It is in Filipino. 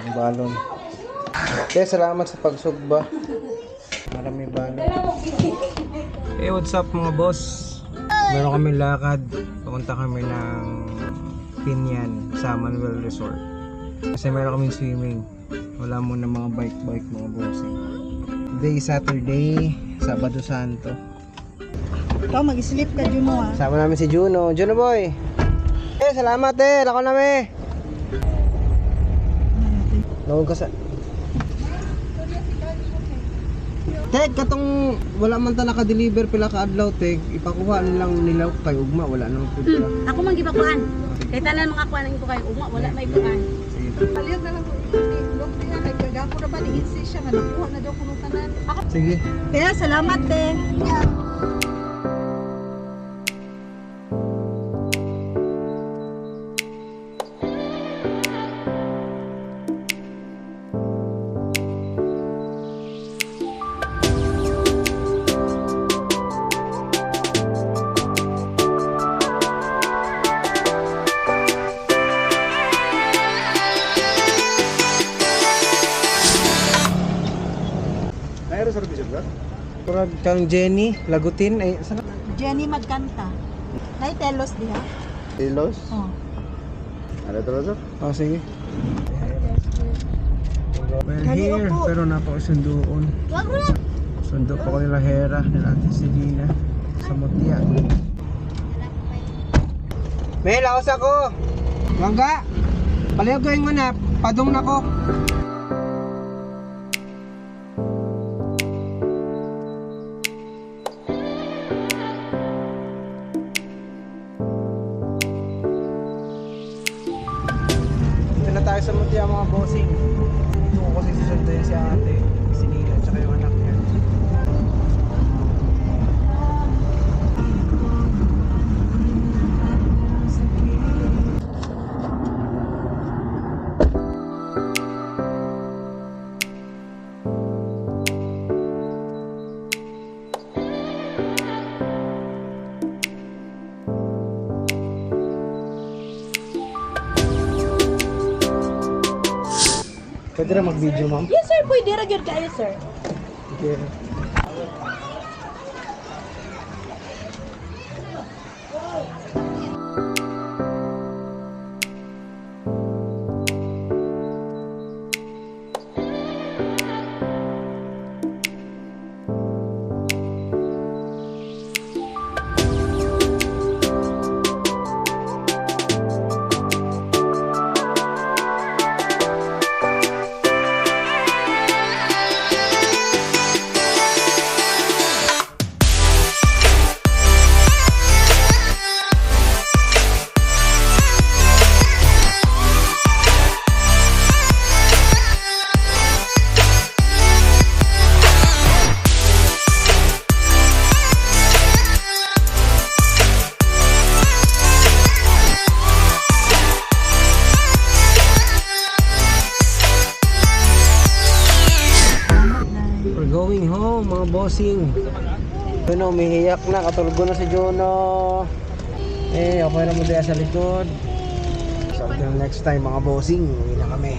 Ang balon. Kaya salamat sa pagsugba. Marami balon. Hey, what's up mga boss? Meron kami lakad. Pupunta kami ng Pinyan sa Manuel Resort. Kasi meron kami swimming. Wala muna mga bike-bike mga bossing. Today Saturday, Sabado Santo. Ikaw, mag-sleep ka, Juno, ha? Sama namin si Juno. Juno boy! Eh, salamat eh! Lako namin! Lawag ka sa... Tek, katong wala man ta naka-deliver pila ka adlaw, Tek. Ipakuha lang nila kay ugma, wala nang food pila. Ako man gibakuan. Kay tanan makakuan ng ito kayo ugma wala may bukan. Paliyag na lang ko. Look niya, nagkagapo na ba? Ni-insist siya nga nakuha na daw kuno tanan. Sige. kaya salamat, te. Mayroon sa service ba? Kurag kang Jenny, lagutin ay sana Jenny Magkanta. Nay, telos diha. Ilos. Oh. Ano sir? Oh, sige. We're here, upo. pero napakasunduon. Wag mo na. Sundo pa ko nila Hera, nila Ate Selena, sa Mutia. May laos ako! Mangga! Palayo gawin mo na, padong na ko. Dito na tayo sa Mutia mga bossing. Pwede na mag-video, ma'am? Yes sir, pwede ra gyud kayo sir. Okay. We're going home, mga bossing. Juno, umihiyak na. Katulog na si Juno. Eh, okay na mo sa likod. So, until next time, mga bossing. Uwi na kami.